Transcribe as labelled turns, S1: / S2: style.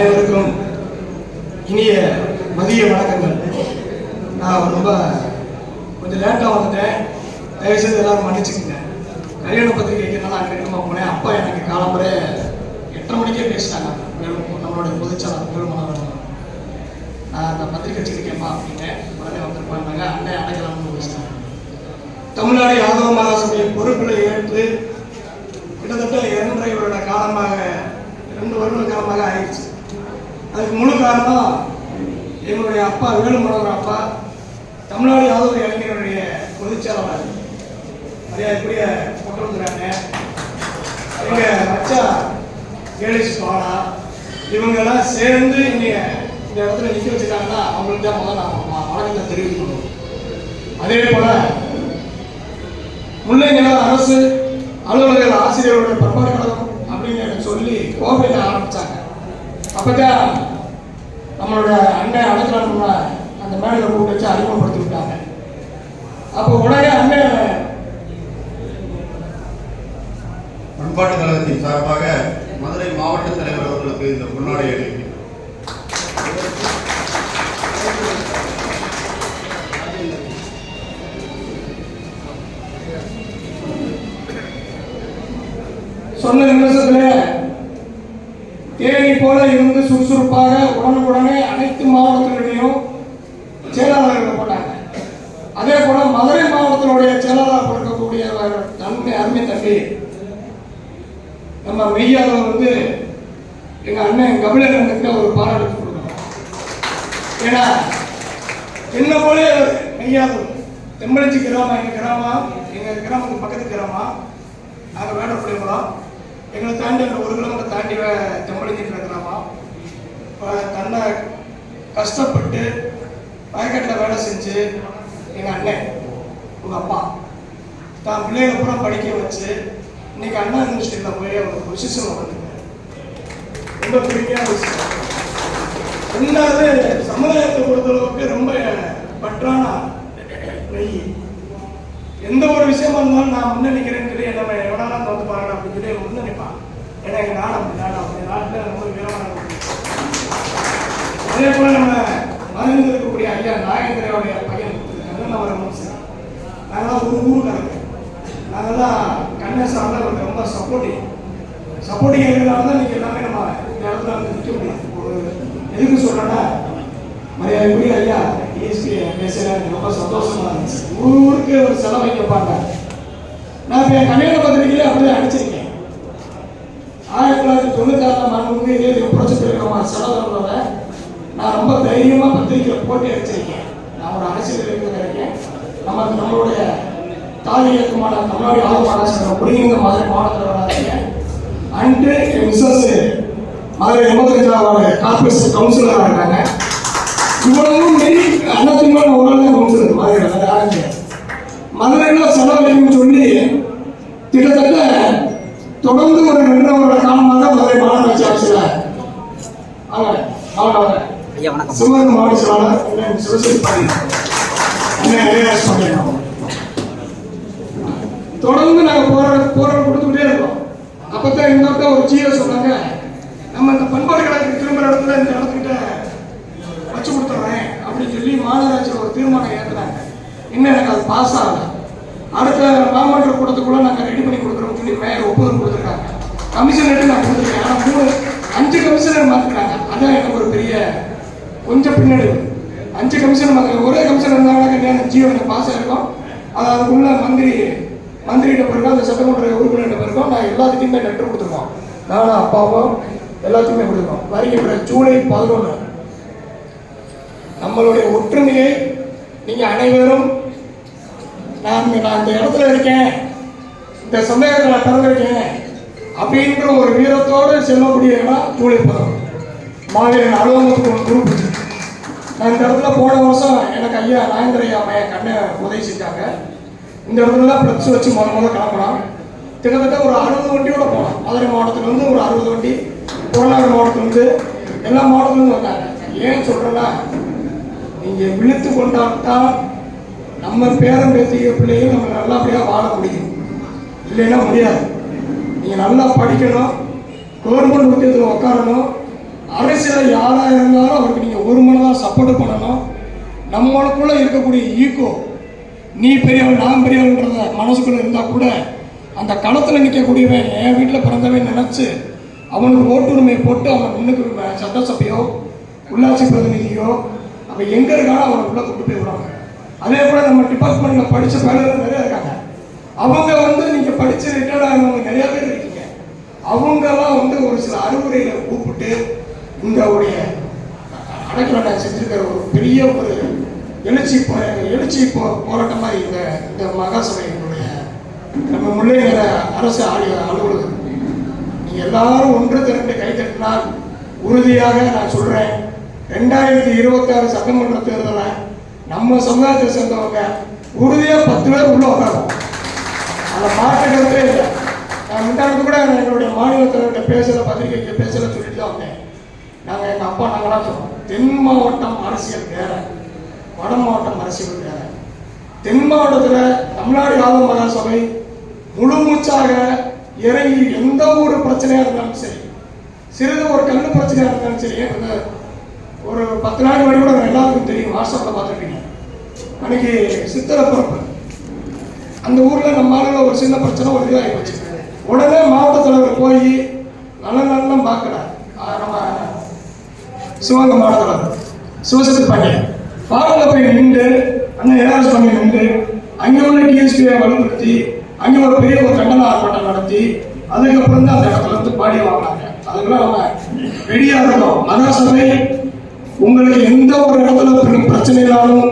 S1: அனைவருக்கும் இனிய மதிய வணக்கங்கள். நான் ரொம்ப கொஞ்சம் லேட்டாக வந்துட்டேன். தயவுசெய்து எல்லாரும் மன்னிச்சுக்கங்க. கல்யாண பத்திரிகைக்கு நான் அங்கே போனேன். அப்பா எனக்கு காலம்பரே எட்டரை மணிக்கே பேசிட்டாங்க. வேணும் நம்மளுடைய பொதுச்சாளர் வேலுமணி நான் அந்த பத்திரிக்கை வச்சிருக்கேன்ப்பா அப்படின்னேன் உடனே வந்திருப்பாங்க. அண்ணன் அடைக்கலாம்னு பேசிட்டாங்க தமிழ்நாடு யாதவ மகாசபையின் பொறுப்புகளை ஏற்று கிட்டத்தட்ட இரண்டரை வருட காலமாக ரெண்டு வருட காலமாக ஆயிடுச்சு அதுக்கு முழு காரணம் எங்களுடைய அப்பா வேலுமனோகர் அப்பா தமிழ்நாடு யாதவ இளைஞர்களுடைய பொதுச்செயலாளர். மரியாதைக்குரிய கொண்டிருக்கிறாங்க எங்க அச்சா கேலிஸ் பாலா இவங்கெல்லாம் சேர்ந்து இன்னைய இந்த இடத்துல நிற்க வச்சுட்டாங்கன்னா அவங்களுக்கு தான் முதல்ல நான் வ- வணக்கத்தை தெரிவிக்கணும் அதே போல முல்லைநில அரசு அலுவலர்கள் ஆசிரியர்களுடைய பண்பாடு கழகம் அப்படின்னு சொல்லி கோவையில் ஆரம்பிச்சாங்க. அப்பதான் நம்மளோட அண்ணன் அழைக்கலாம் அந்த மேடையில் கூப்பிட்டு வச்சு அறிமுகப்படுத்தி விட்டாங்க அப்போ உடனே அண்ணன்
S2: பண்பாட்டு கழகத்தின் சார்பாக மதுரை மாவட்ட தலைவர் அவர்களுக்கு இந்த பொன்னாடை
S1: தேனி போல இருந்து சுறுசுறுப்பாக உடனுக்குடனே அனைத்து மாவட்டங்களிலையும் செயலாளர்கள் போட்டாங்க. அதே போல மதுரை மாவட்டத்தினுடைய செயலாளர் இருக்கக்கூடிய தன்மை அருமை தம்பி. நம்ம மெய்யாதவர் வந்து எங்க அண்ணன் கபிலனுக்கு ஒரு பாராட்டு கொடுக்கணும். ஏன்னா என்ன போல ஒரு தெம்பளிச்சு கிராமம் எங்க கிராமம் எங்க கிராமத்துக்கு பக்கத்து கிராமம். நாங்கள் வேடப்படுகிறோம் எங்களை தாண்டி அந்த ஒரு கிலோமீட்டர் தாண்டி தெம்பளிச்சிட்டு இருக்கிறாமா தன்னை கஷ்டப்பட்டு வயக்காட்டில் வேலை செஞ்சு எங்கள் அண்ணன் உங்கள் அப்பா தான் பிள்ளைங்க பூரா படிக்க வச்சு இன்னைக்கு அண்ணா யூனிவர்சிட்டியில் போய் அவங்க பொசிஷன் வந்துருக்காரு. ரொம்ப பெருமையான விஷயம். ரெண்டாவது சமுதாயத்தை பொறுத்தளவுக்கு ரொம்ப பற்றான நெய். எந்த ஒரு விஷயமா இருந்தாலும் நான் முன்னணிக்கிறேன்னு சொல்லி நம்ம எவனாலும் வந்து பாருங்க அப்படின்னு சொல்லி முன்ன ஏன்னா எங்க நாடு அப்படி நாடு அப்படி நாட்டில் ரொம்ப வீரமான அதே போல நம்ம மறைந்து இருக்கக்கூடிய ஐயா நாகேந்திரோடைய பையன் கண்ணன் மனுஷன் நாங்களாம் ஒரு ஊருக்காரங்க. நாங்கள்லாம் கண்ணேசாவில் அவருக்கு ரொம்ப சப்போர்ட்டிவ் சப்போர்ட்டிங் இருக்கிறதால தான் இன்னைக்கு எல்லாமே நம்ம இந்த இடத்துல வந்து நிற்க முடியும். ஒரு எதுக்கு சொல்கிறேன்னா மரியாதைக்குரிய ஐயா டிஎஸ்பி பேசுகிறேன் எனக்கு ரொம்ப சந்தோஷமா இருந்துச்சு. ஒரு ஊருக்கு ஒரு செலவு வைக்கப்பாங்க நான் இப்போ என் கல்யாண பத்திரிகையில அப்படியே அடிச்சிருக்கேன். ஆயிரத்தி தொள்ளாயிரத்தி தொண்ணூத்தாறில் மண்புக்கு இதே புரட்சி இருக்கிற செலவு நான் ரொம்ப தைரியமாக பத்திரிகையில் போட்டி அடிச்சிருக்கேன். நான் ஒரு அரசியல் இருக்கிறேன் நமக்கு நம்மளுடைய தாய் இயக்கமான தமிழ்நாடு ஆளுமான சங்கம் ஒருங்கிணைந்த மதுரை மாவட்டத்தில் வராங்க அன்று என் மிஸ்ஸஸ் மதுரை எண்பத்தஞ்சாவது கார்பரேஷன் கவுன்சிலராக இருக்காங்க. இவ்வளவும் மீறி அண்ணாதிமுக ஒரு நாள் தான் மதுரை வேற யாரும் மதுரையில் செலவு சொல்லி கிட்டத்தட்ட தொடர்ந்து ஒரு ரெண்டு வருட காலமாக மதுரை மாநகராட்சி ஆட்சியில் அவங்க அவங்க சிவகங்கை மாவட்ட செயலாளர் சிவசேரி பாண்டியன் தொடர்ந்து நாங்கள் போராட போராட்டம் கொடுத்துக்கிட்டே இருக்கோம் அப்போ தான் இன்னொருத்த ஒரு ஜீவ சொன்னாங்க நம்ம இந்த பண்பாடு கழகத்துக்கு திரும்ப இடத்துல இந்த இடத்துல வச்சு கொடுத்துட்றேன் அப்படின்னு சொல்லி மாநகராட்சியில் ஒரு இன்னும் எனக்கு அது பாஸ் ஆகலை. அடுத்த மாமன்ற கூட்டத்துக்குள்ள நாங்கள் ரெடி பண்ணி கொடுக்குறோம்னு சொல்லி மேயர் ஒப்புதல் கொடுத்துருக்காங்க. கமிஷனர்ட்டு நான் கொடுத்துருக்கேன். ஆனால் மூணு அஞ்சு கமிஷனர் மாற்றிருக்காங்க அதான் எனக்கு ஒரு பெரிய கொஞ்சம் பின்னடைவு. அஞ்சு கமிஷனர் மாற்ற ஒரே கமிஷனர் இருந்தாங்கன்னா கல்யாணம் ஜியோ எனக்கு பாஸ் ஆயிருக்கும். அது அதுக்குள்ள மந்திரி மந்திரிகிட்ட பிறகு அந்த சட்டமன்ற உறுப்பினர்கிட்ட பிறகும் நான் எல்லாத்துக்குமே லெட்டர் கொடுத்துருக்கோம். நானும் அப்பாவும் எல்லாத்துக்குமே கொடுத்துருக்கோம். வருகின்ற ஜூலை பதினொன்று நம்மளுடைய ஒற்றுமையை நீங்க அனைவரும் நான் நான் இந்த இடத்துல இருக்கேன். இந்த சமயத்தில் நான் பிறந்திருக்கேன். அப்படின்ற ஒரு வீரத்தோடு செல்லக்கூடிய இடம் ஜூலை மாவீரன் அலுவலகத்துக்கு ஒரு குரூப் நான் இந்த இடத்துல போன வருஷம் எனக்கு ஐயா நாயந்திர ஐயா கண்ணை உதவி செஞ்சாங்க. இந்த இடத்துல தான் ப்ளக்ஸ் வச்சு முத முதல் கிளம்பலாம் கிட்டத்தட்ட ஒரு அறுபது வண்டியோட போனோம் மதுரை மாவட்டத்துலேருந்து ஒரு அறுபது வண்டி புறநாடு மாவட்டத்துலேருந்து எல்லா மாவட்டத்துலேருந்து வந்தாங்க. ஏன் சொல்கிறேன்னா நீங்கள் விழுத்து கொண்டாட்டால் நம்ம பேரன் பேசிய பிள்ளையும் நம்ம நல்லபடியாக வாழ முடியும். இல்லைன்னா முடியாது. நீங்கள் நல்லா படிக்கணும் கவர்மெண்ட் உத்தியத்தில் உட்காரணும் அரசியல் யாராக இருந்தாலும் அவருக்கு நீங்கள் ஒரு மனதாக சப்போர்ட் பண்ணணும். நம்மளுக்குள்ளே இருக்கக்கூடிய ஈகோ நீ பெரியவள் நான் பெரியவள்ன்றத மனசுக்குள்ளே இருந்தால் கூட அந்த களத்தில் நிற்கக்கூடியவன் என் வீட்டில் பிறந்தவன் நினச்சி அவனுக்கு ஓட்டுரிமை போட்டு அவன் முன்னுக்கு சட்டசபையோ உள்ளாட்சி பிரதிநிதியோ அப்போ எங்கே இருக்கானோ அவரை உள்ளே கொண்டு போய் விடுவாங்க அதே போல் நம்ம டிபார்ட்மெண்ட்டில் படித்த பேரர்கள் நிறைய இருக்காங்க. அவங்க வந்து நீங்கள் படித்து ரிட்டையர்ட் ஆனவங்க நிறைய பேர் இருக்கீங்க. அவங்கெல்லாம் வந்து ஒரு சில அறிவுரைகளை கூப்பிட்டு இந்த உடைய அடக்கலடை செஞ்சிருக்கிற ஒரு பெரிய ஒரு எழுச்சி போ- எழுச்சி போ போராட்டமாக இந்த இந்த மகாசபையினுடைய நம்ம முல்லைநகர அரசு ஆலய அலுவலகம். நீங்கள் எல்லாரும் ஒன்று திரண்டு கை தட்டினால் உறுதியாக நான் சொல்கிறேன் ரெண்டாயிரத்தி இருபத்தாறு சட்டமன்ற தேர்தலில் நம்ம சமுதாயத்தை சேர்ந்தவங்க உறுதியாக பத்து பேர் உள்ள வராங்க அதை மாற்றுக்கிறதே இல்லை. நான் முன்னாடி கூட எங்களுடைய மாநில தலைவர்கிட்ட பேசல பத்திரிகைக்கு பேசல சொல்லிட்டு தான் வந்தேன். நாங்கள் எங்கள் அப்பா நாங்களாம் சொன்னோம் தென் மாவட்டம் அரசியல் வேற வட மாவட்டம் அரசியல் வேற. தென் மாவட்டத்தில் தமிழ்நாடு ஆளும் மகாசபை முழு மூச்சாக இறங்கி எந்த ஒரு பிரச்சனையாக இருந்தாலும் சரி சிறிது ஒரு கண்ணு பிரச்சனையாக இருந்தாலும் சரி அந்த ஒரு பத்து நாள் முன்னாடி கூட எல்லாருக்கும் தெரியும் வாட்ஸ்அப்பில் பார்த்துருப்பீங்க. அன்னைக்கு சித்திரை பிறப்பு. அந்த ஊரில் நம்ம ஆளுங்க ஒரு சின்ன பிரச்சனை ஒரு இதாகி போச்சு. உடனே மாவட்ட தலைவர் போய் நல்ல நல்ல பார்க்கல நம்ம சிவகங்கை மாவட்ட தலைவர். சிவசக்தி பாண்டியன். பாருங்க போய் நின்று அண்ணன் ஏஆர்எஸ் பண்ணி நின்று அங்கே உள்ள டிஎஸ்பியை வலுப்படுத்தி அங்கே ஒரு பெரிய ஒரு கண்டன ஆர்ப்பாட்டம் நடத்தி அதுக்கப்புறம் தான் அந்த இடத்துல இருந்து பாடி வாங்கினாங்க. அதுக்கெல்லாம் நம்ம ரெடியாக இருந்தோம். மகாசபை உங்களுக்கு எந்த ஒரு இடத்துல பிரச்சனைனாலும்